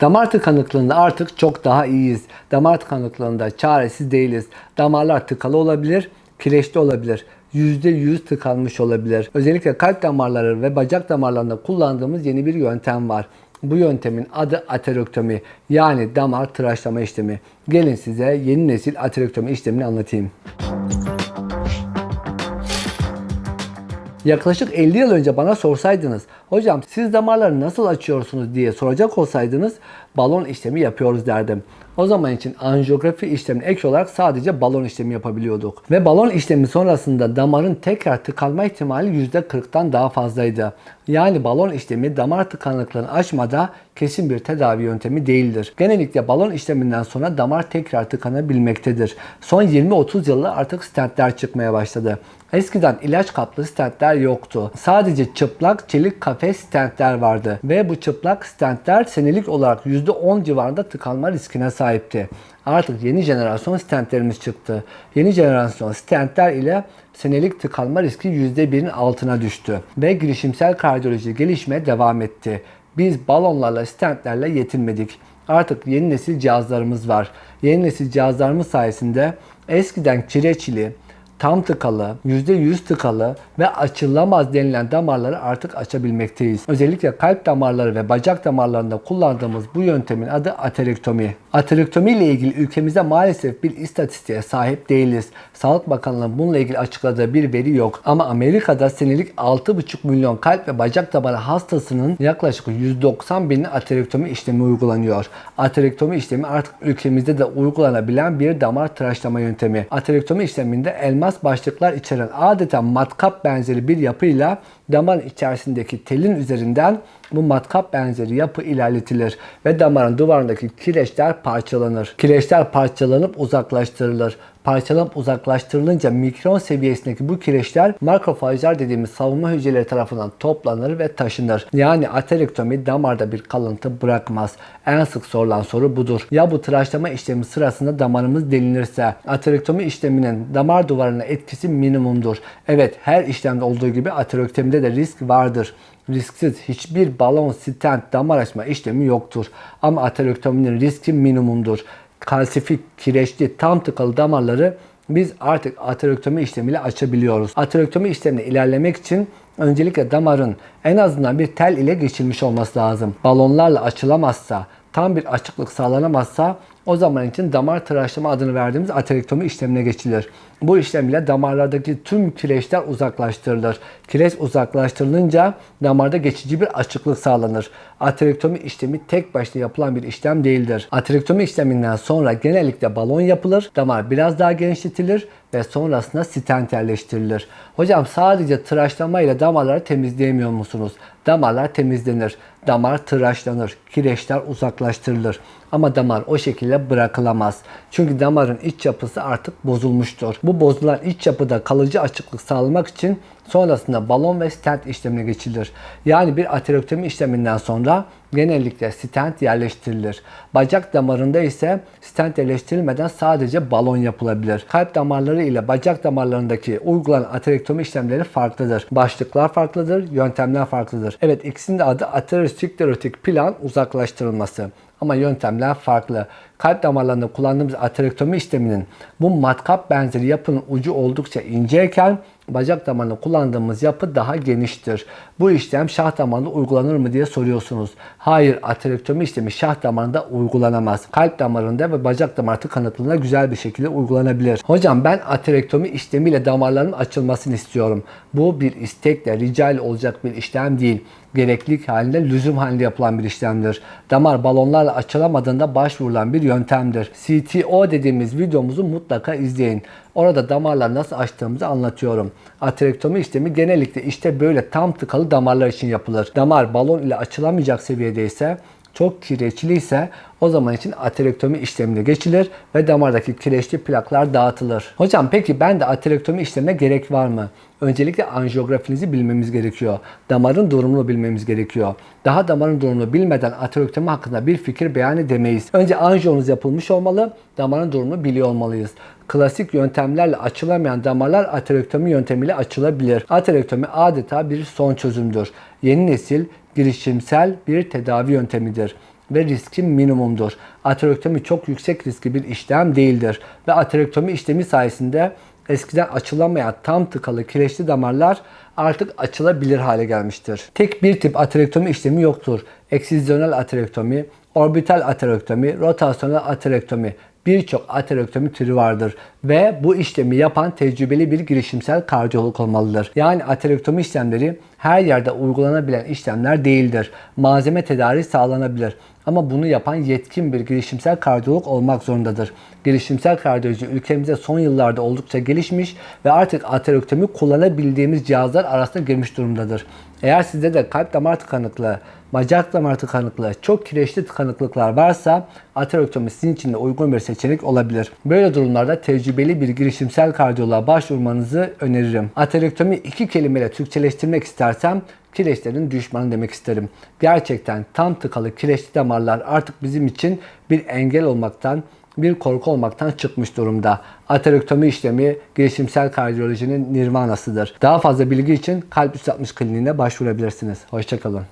Damar tıkanıklığında artık çok daha iyiyiz. Damar tıkanıklığında çaresiz değiliz. Damarlar tıkalı olabilir, kireçli olabilir. %100 tıkanmış olabilir. Özellikle kalp damarları ve bacak damarlarında kullandığımız yeni bir yöntem var. Bu yöntemin adı aterektomi yani damar tıraşlama işlemi. Gelin size yeni nesil aterektomi işlemini anlatayım. Yaklaşık 50 yıl önce bana sorsaydınız, hocam siz damarları nasıl açıyorsunuz? diye soracak olsaydınız balon işlemi yapıyoruz derdim. O zaman için anjiyografi işlemine ek olarak sadece balon işlemi yapabiliyorduk. Ve balon işlemi sonrasında damarın tekrar tıkanma ihtimali %40'tan daha fazlaydı. Yani balon işlemi damar tıkanıklığını aşmada kesin bir tedavi yöntemi değildir. Genellikle balon işleminden sonra damar tekrar tıkanabilmektedir. Son 20-30 yılda artık stentler çıkmaya başladı. Eskiden ilaç kaplı stentler yoktu. Sadece çıplak çelik kafes stentler vardı. Ve bu çıplak stentler senelik olarak %10 civarında tıkanma riskine sahipti. Artık yeni jenerasyon stentlerimiz çıktı. Yeni jenerasyon stentler ile senelik tıkanma riski %1'in altına düştü. Ve girişimsel kardiyoloji gelişmeye devam etti. Biz balonlarla, stentlerle yetinmedik. Artık yeni nesil cihazlarımız var. Yeni nesil cihazlarımız sayesinde eskiden kireçli, tam tıkalı, %100 tıkalı ve açılamaz denilen damarları artık açabilmekteyiz. Özellikle kalp damarları ve bacak damarlarında kullandığımız bu yöntemin adı aterektomi. Aterektomi ile ilgili ülkemizde maalesef bir istatistiğe sahip değiliz. Sağlık Bakanlığı'nın bununla ilgili açıkladığı bir veri yok. Ama Amerika'da senelik 6,5 milyon kalp ve bacak damarı hastasının yaklaşık 190 bini aterektomi işlemi uygulanıyor. Aterektomi işlemi artık ülkemizde de uygulanabilen bir damar tıraşlama yöntemi. Aterektomi işleminde elmas başlıklar içeren adeta matkap benzeri bir yapıyla damar içerisindeki telin üzerinden bu matkap benzeri yapı ilerletilir ve damarın duvarındaki kireçler parçalanır. Kireçler parçalanıp uzaklaştırılır. Parçalanıp uzaklaştırılınca mikron seviyesindeki bu kireçler makrofajlar dediğimiz savunma hücreleri tarafından toplanır ve taşınır. Yani aterektomi damarda bir kalıntı bırakmaz. En sık sorulan soru budur. Ya bu tıraşlama işlemi sırasında damarımız delinirse? Aterektomi işleminin damar duvarına etkisi minimumdur. Evet her işlemde olduğu gibi aterektomide de risk vardır risksiz hiçbir balon, stent, damar açma işlemi yoktur. Ama aterektominin riski minimumdur. Kalsifik, kireçli, tam tıkalı damarları biz artık aterektomi işlemiyle açabiliyoruz. Aterektomi işlemine ilerlemek için öncelikle damarın en azından bir tel ile geçilmiş olması lazım. Balonlarla açılamazsa, tam bir açıklık sağlanamazsa o zaman için damar tıraşlama adını verdiğimiz aterektomi işlemine geçilir. Bu işlem ile damarlardaki tüm kireçler uzaklaştırılır. Kireç uzaklaştırılınca damarda geçici bir açıklık sağlanır. Aterektomi işlemi tek başına yapılan bir işlem değildir. Aterektomi işleminden sonra genellikle balon yapılır, damar biraz daha genişletilir ve sonrasında stent yerleştirilir. Hocam sadece tıraşlama ile damarları temizleyemiyor musunuz? Damarlar temizlenir. Damar tıraşlanır. Kireçler uzaklaştırılır. Ama damar o şekilde bırakılamaz. Çünkü damarın iç yapısı artık bozulmuştur. Bu bozulan iç yapıda kalıcı açıklık sağlamak için sonrasında balon ve stent işlemine geçilir. Yani bir aterektomi işleminden sonra genellikle stent yerleştirilir. Bacak damarında ise stent yerleştirilmeden sadece balon yapılabilir. Kalp damarları ile bacak damarlarındaki uygulanan aterektomi işlemleri farklıdır. Başlıklar farklıdır, yöntemler farklıdır. Evet ikisinin de adı aterosklerotik plan uzaklaştırılması. Ama yöntemler farklı. Kalp damarlarında kullandığımız aterektomi işleminin bu matkap benzeri yapının ucu oldukça inceyken bacak damarında kullandığımız yapı daha geniştir. Bu işlem şah damarında uygulanır mı diye soruyorsunuz. Hayır, aterektomi işlemi şah damarında uygulanamaz. Kalp damarında ve bacak damar tıkanıklığında güzel bir şekilde uygulanabilir. Hocam ben aterektomi işlemiyle damarların açılmasını istiyorum. Bu bir istekle, rica ile olacak bir işlem değil gereklilik halinde, lüzum halinde yapılan bir işlemdir. Damar balonlarla açılamadığında başvurulan bir yöntemdir. CTO dediğimiz videomuzu mutlaka izleyin. Orada damarlar nasıl açtığımızı anlatıyorum. Aterektomi işlemi genellikle işte böyle tam tıkalı damarlar için yapılır. Damar balon ile açılamayacak seviyede ise çok kireçli ise o zaman için aterektomi işlemine geçilir ve damardaki kireçli plaklar dağıtılır. Hocam peki ben de aterektomi işlemine gerek var mı? Öncelikle anjiyografinizi bilmemiz gerekiyor. Damarın durumunu bilmemiz gerekiyor. Daha damarın durumunu bilmeden aterektomi hakkında bir fikir beyan edemeyiz. Önce anjiyonuz yapılmış olmalı, damarın durumunu biliyor olmalıyız. Klasik yöntemlerle açılamayan damarlar aterektomi yöntemiyle açılabilir. Aterektomi adeta bir son çözümdür. Yeni nesil girişimsel bir tedavi yöntemidir. Ve riski minimumdur. Aterektomi çok yüksek riskli bir işlem değildir ve aterektomi işlemi sayesinde eskiden açılamayan tam tıkalı kireçli damarlar artık açılabilir hale gelmiştir. Tek bir tip aterektomi işlemi yoktur. Eksizyonel aterektomi, orbital aterektomi, rotasyonel aterektomi birçok aterektomi türü vardır ve bu işlemi yapan tecrübeli bir girişimsel kardiyolog olmalıdır. Yani aterektomi işlemleri her yerde uygulanabilen işlemler değildir. Malzeme tedariği sağlanabilir. Ama bunu yapan yetkin bir girişimsel kardiyolog olmak zorundadır. Girişimsel kardiyoloji ülkemizde son yıllarda oldukça gelişmiş ve artık aterektomi kullanabildiğimiz cihazlar arasına girmiş durumdadır. Eğer sizde de kalp damar tıkanıklığı, bacak damar tıkanıklığı, çok kireçli tıkanıklıklar varsa aterektomi sizin için de uygun bir seçenek olabilir. Böyle durumlarda tecrübeli bir girişimsel kardiyoloğa başvurmanızı öneririm. Aterektomi iki kelimeyle Türkçeleştirmek istersem kireçlerin düşmanı demek isterim. Gerçekten tam tıkalı kireçli damarlar artık bizim için bir engel olmaktan, bir korku olmaktan çıkmış durumda. Aterektomi işlemi girişimsel kardiyolojinin nirvanasıdır. Daha fazla bilgi için Kalp 360 kliniğine başvurabilirsiniz. Hoşçakalın.